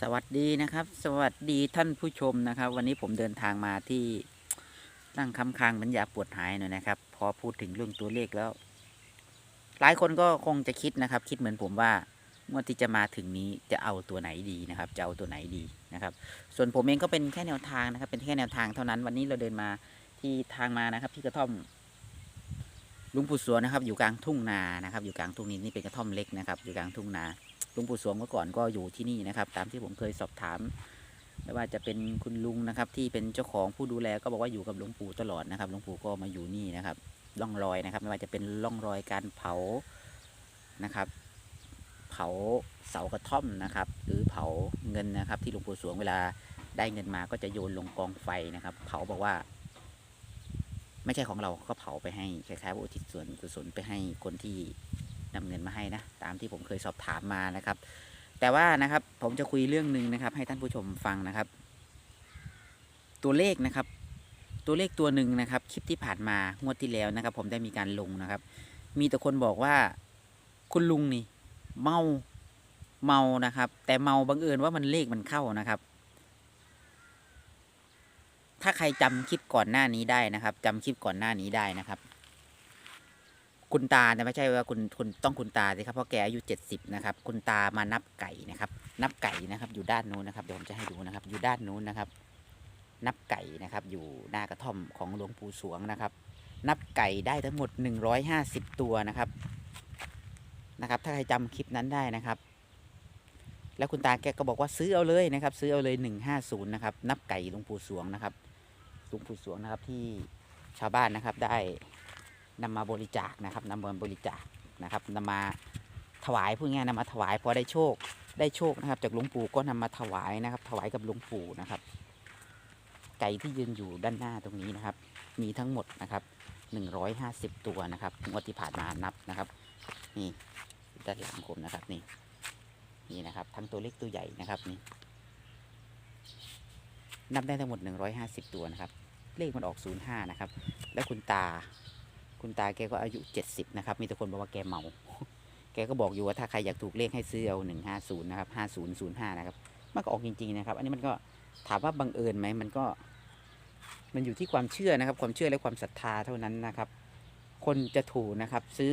สวัสดีนะครับ สวัสดีท่านผู้ชมนะครับ วันนี้ผมเดินทางมาที่นั่งคำคางบรรยาปวดหายหน่อยนะครับ พอพูดถึงเรื่องตัวเลขแล้ว หลายคนก็คงจะคิดนะครับ คิดเหมือนผมว่างวดที่จะมาถึงนี้จะเอาตัวไหนดีนะครับ จะเอาตัวไหนดีนะครับ ส่วนผมเองก็เป็นแค่แนวทางนะครับ เป็นแค่แนวทางเท่านั้น วันนี้เราเดินมาที่ทางมานะครับ ที่กระท่อมลุงปู่สวนนะครับ อยู่กลางทุ่งนานะครับ อยู่กลางทุ่งนี้นี่เป็นกระท่อมเล็กนะครับ อยู่กลางทุ่งนา ลุงปู่สวงเมื่อก่อนก็อยู่ที่นี่นะครับ ตามที่ผมเคยสอบถามไม่ว่าจะเป็นคุณลุงนะครับ ที่เป็นเจ้าของผู้ดูแลก็บอกว่าอยู่กับหลวงปู่ตลอดนะครับหลวงปู่ก็มาอยู่นี่นะครับร่องรอยนะครับ ไม่ว่าจะเป็นร่องรอยการเผานะครับ เผาเสากระท่อมนะครับ หรือเผาเงินนะครับ ที่หลวงปู่สวงเวลาได้เงินมาก็จะโยนลงกองไฟนะครับ เผาบอกว่า ไม่ใช่ของเราก็เผาไปให้คล้ายๆว่าอุทิศส่วนกุศลไปให้คนที่ นำเงินมาให้นะตามที่ผมเคยสอบถามมานะครับ แต่ว่านะครับผมจะคุยเรื่องหนึ่งนะครับ ให้ท่านผู้ชมฟังนะครับ ตัวเลขนะครับ ตัวเลขตัวหนึ่งนะครับ คลิปที่ผ่านมางวดที่แล้วนะครับ ผมได้มีการลงนะครับ มีแต่คนบอกว่าคุณลุงนี่ เมาเมานะครับ แต่เมาบังเอิญว่ามันเลขมันเข้านะครับ ถ้าใครจำคลิปก่อนหน้านี้ได้นะครับจำคลิปก่อนหน้านี้ได้นะครับ คุณตาเนี่ยไม่ใช่ว่าคุณคุณต้องคุณตาสิครับเพราะแกอายุเจ็ดสิบนะครับคุณตามานับไก่นะครับ นับไก่นะครับ อยู่ด้านนู้นนะครับเดี๋ยวผมจะให้ดูนะครับ อยู่ด้านนู้นนะครับ นับไก่นะครับ อยู่หน้ากระท่อมของหลวงปู่สวงนะครับ นับไก่ได้ทั้งหมด150ตัวนะครับนะครับ ถ้าใครจำคลิปนั้นได้นะครับ แล้วคุณตาแกก็บอกว่าซื้อเอาเลยนะครับ ซื้อเอาเลย150นะครับนับไก่หลวงปู่สวงนะครับหลวงปู่สวงนะครับที่ชาวบ้านนะครับได้ นำมาบริจาคนะครับนำมาบริจาคนะครับนำมาถวายพูดง่ายนำมาถวายพอได้โชคได้โชคนะครับ จากหลวงปู่ก็นำมาถวายนะครับ ถวายกับหลวงปู่นะครับ ไก่ที่ยืนอยู่ด้านหน้าตรงนี้นะครับ มีทั้งหมดนะครับ150ตัวนะครับงวดที่ผ่านมานับนะครับ นี่ด้านหลังผมนะครับนี่นี่นะครับ ทั้งตัวเล็กตัวใหญ่นะครับนี่นับได้ทั้งหมด150ตัวนะครับ เลขมันออก05นะครับ แล้วคุณตา คุณตาแกก็อายุ70นะครับมีแต่คนบอกว่าแกเมา แกก็บอกอยู่ว่าถ้าใครอยากถูกเลขให้ซื้อเอา150นย์นะครับ5005นย์ศูนย์ห้านะครับมันก็ออกจริงๆนะครับ อันนี้มันก็ถามว่าบังเอิญไหมมันก็ มันอยู่ที่ความเชื่อนะครับ ความเชื่อและความศรัทธาเท่านั้นนะครับ คนจะถูกนะครับ ซื้อ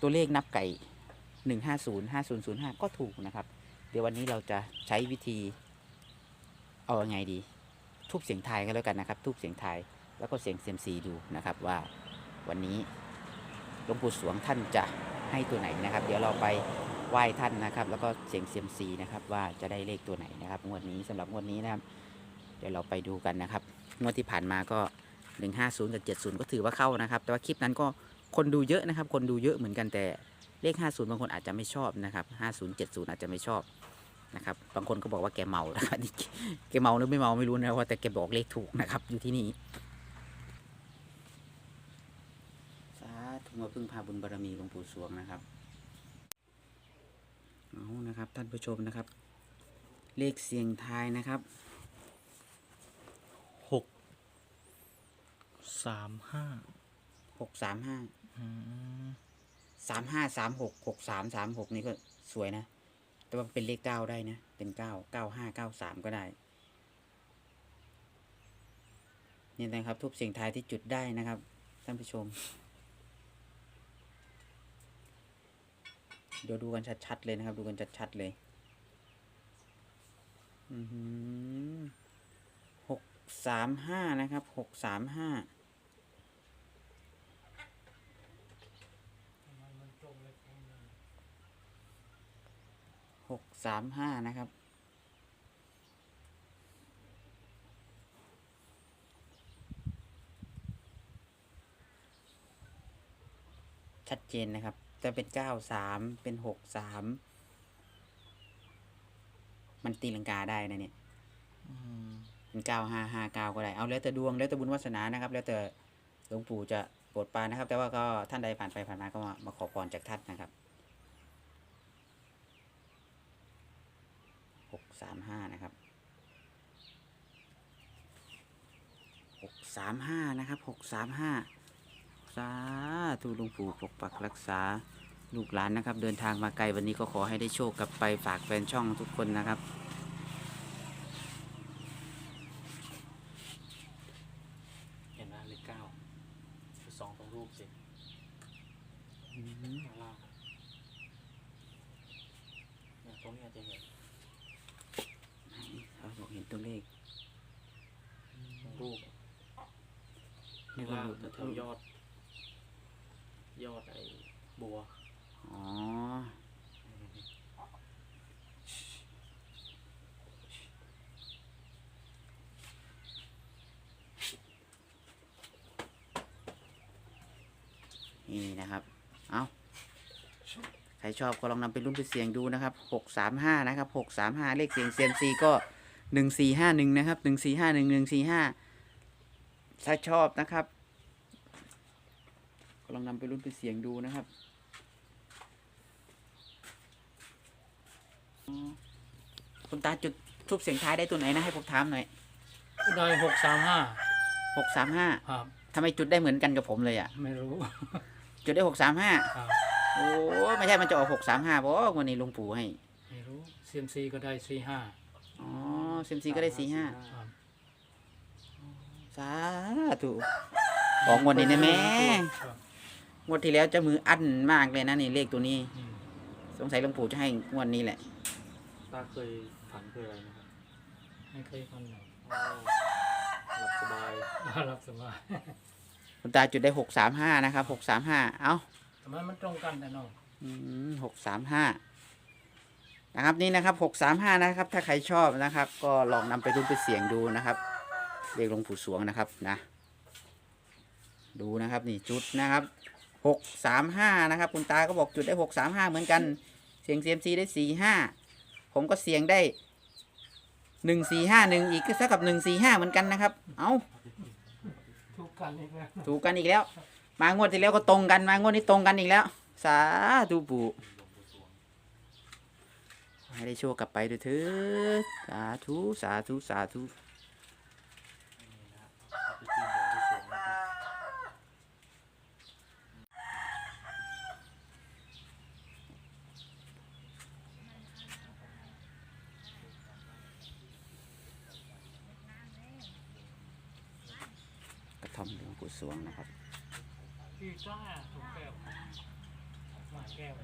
ตัวเลขนับไก่150 5005ก็ถูกนะครับ เดี๋ยววันนี้เราจะใช้วิธี เอาอยัางไงดี ทุบเสียงทายกันแล้วกันนะครับ ทุบเสียงทยแล้วก็เสียงเซียมซีดูนะครับว่า วันนี้หลวงปู่สวงท่านจะให้ตัวไหนนะครับ เดี๋ยวเราไปไหว้ท่านนะครับ แล้วก็เสียงเซียมซีนะครับ ว่าจะได้เลขตัวไหนนะครับงวดนี้สำหรับงวดนี้นะครับ เดี๋ยวเราไปดูกันนะครับงวดที่ผ่านมาก็ 150กับ70 ก็ถือว่าเข้านะครับ แต่ว่าคลิปนั้นก็คนดูเยอะนะครับ คนดูเยอะเหมือนกันแต่เลข 50 บางคนอาจจะไม่ชอบนะครับ50 70 อาจจะไม่ชอบนะครับบางคนก็บอกว่าแกเมานะครับแกเมาหรือไม่เมาไม่รู้นะว่าแต่แกบอกเลขถูกนะครับอยู่ที่นี่ สาธุมาพึ่งพาบุญบารมีหลวงปู่สวงนะครับเอานะครับท่านผู้ชมนะครับ เลขเสียงทายนะครับหกสามห้าหกสามห้าอืมสามห้าสามหกหกสามสามหกนี่ก็สวยนะ แต่ว่าเป็นเลขเก้าได้นะ เป็นเก้าเก้าห้าเก้าสามก็ได้นี่นะครับทุบเสียงทายที่จุดได้นะครับท่านผู้ชม เดี๋ยวดูกันชัดๆเลยนะครับ ดูกันชัดๆเลยอือหือหกสามห้านะครับหกสามห้าหกสามห้านะครับชัดเจนนะครับ จะเป็นเก้าสามเป็นหกสามมันตีลังกาได้นะเนี่ยอืมเป็นเก้าห้าห้าเก้าก็ได้ เอาแล้วแต่ดวงแล้วแต่บุญวาสนานะครับ แล้วแต่หลวงปู่จะโปรดปรานนะครับ แต่ว่าก็ท่านใดผ่านไปผ่านมาก็มามาขอพรจากท่านนะครับหกสามห้านะครับหกสามห้านะครับหกสามห้า สาธุหลวงปู่ปกปักรักษาลูกหลานนะครับ เดินทางมาไกลวันนี้ก็ขอให้ได้โชคกลับไปฝากแฟนช่องทุกคนนะครับ เห็นไหมเลขเก้าคือสองตรงรูปสิข้างล่างเนี่ยตรงนี้อาจจะเห็นเขาบอกเห็นตัวเลขรงรูป ข้างล่างแถวยอด ยอดไอ้บัว อ๋อ นี่นะครับ เอาใครชอบก็ลองนำไปรุ่นไปเสียงดูนะครับหกสามห้านะครับหกสามห้าเลขเสียงเซียมซีก็หนึ่งสี่ห้าหนึ่งนะครับหนึ่งสี่ห้าหนึ่งหนึ่งสี่ห้าถ้าชอบนะครับ ก็ลองนำไปรุ่นไปเสียงดูนะครับอ๋อคุณตาจุดทูบเสียงท้ายได้ตัวไหนนะให้ผมถามหน่อยได้หกสามห้าหกสามห้าครับทำไมจุดได้เหมือนกันกับผมเลยอะ ไม่รู้ จุดได้หกสามห้าครับโอ้ไม่ใช่มันจะออกหกสามห้าเพราะวันนี้หลุงปู่ให้ ไม่รู้เซียมซีก็ได้สี่ห้าอ๋อซิมซีก็ได้สี่ห้าครับสาธุบอกงวดนี้นะแม่ครับ งวดที่แล้วเจะมืออั้นมากเลยนะนี่เลขตัวนี้ อืมสงสัยหลวงปู่จะให้งวดนี้แหละ ตาเคยฝันเคยอะไรไหมครับไม่เคยฟันหรอกอ๋อหลับสบายรับสบายคุณตาจุดได้หกสามห้านะครับหกสามห้าเอ้าทำไมมันตรงกันแต่น้องหกสามห้านะครับนี่นะครับหกสามห้านะครับ ถ้าใครชอบนะครับ ก็ลองนำไปรุ่นไปเสี่ยงดูนะครับเรียกหลวงปู่สวงนะครับนะ ดูนะครับนี่จุดนะครับ หกสามห้านะครับ คุณตาก็บอกจุดได้หกสามห้าเหมือนกัน เสียงเซียมซีได้สี่ห้าผมก็เสียงได้หนึ่งสี่ห้าหนึ่งอีกก็เท่ากับหนึ่งสี่ห้าเหมือนกันนะครับ เอาทุกกันอีกแล้วถูกกันอีกแล้ว มางวดที่แล้วก็ตรงกันมางวดนี้ตรงกันอีกแล้ว สาธุปู่ให้ได้โชคกลับไปด้วยเถิดสาธุสาธุสาธุ ที่ที่หลวงปู่สวงนะครับ ท่อมหลวงปู่สวงนะครับพี่จ้าถูกแก้วมาแก้ว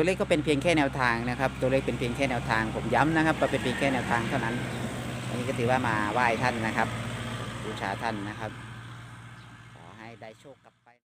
ตัวเลขก็เป็นเพียงแค่แนวทางนะครับ ตัวเลขเป็นเพียงแค่แนวทาง ผมย้ำนะครับว่าเป็นเพียงแค่แนวทางเท่านั้น อันนี้ก็ถือว่ามาไหว้ท่านนะครับ บูชาท่านนะครับ ขอให้ได้โชคกับ